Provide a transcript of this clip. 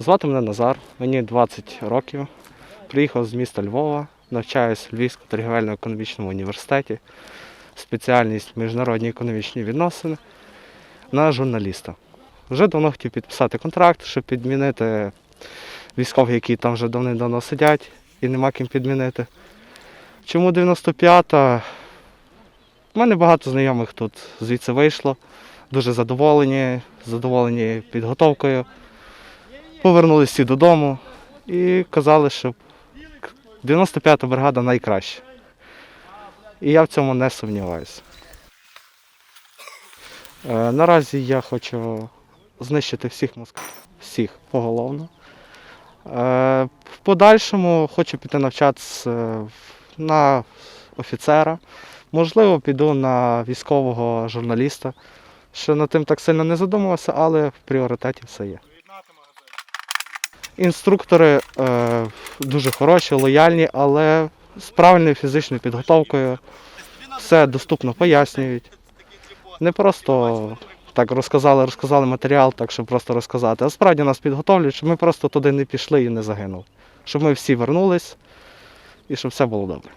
Звати мене Назар, мені 20 років. Приїхав з міста Львова, навчаюсь в Львівському торгівельно-економічному університеті, спеціальність міжнародні економічні відносини на журналіста. Вже давно хотів підписати контракт, щоб підмінити військових, які там вже давним-давно сидять і нема ким підмінити. Чому 95-та? У мене багато знайомих тут звідси вийшло. Дуже задоволені, задоволені підготовкою. Повернулися всі додому і казали, що 95-та бригада найкраща. І я в цьому не сумніваюся. Е, Наразі я хочу знищити всіх москалів, всіх поголовно. Е, В подальшому хочу піти навчатися е, на офіцера. Можливо, піду на військового журналіста. Ще над тим так сильно не задумувався, але в пріоритеті все є. Інструктори е, дуже хороші, лояльні, але з правильною фізичною підготовкою все доступно пояснюють. Не просто так розказали, розказали матеріал, так щоб просто розказати. А справді нас підготовлюють, щоб ми просто туди не пішли і не загинули. Щоб ми всі вернулись і щоб все було добре.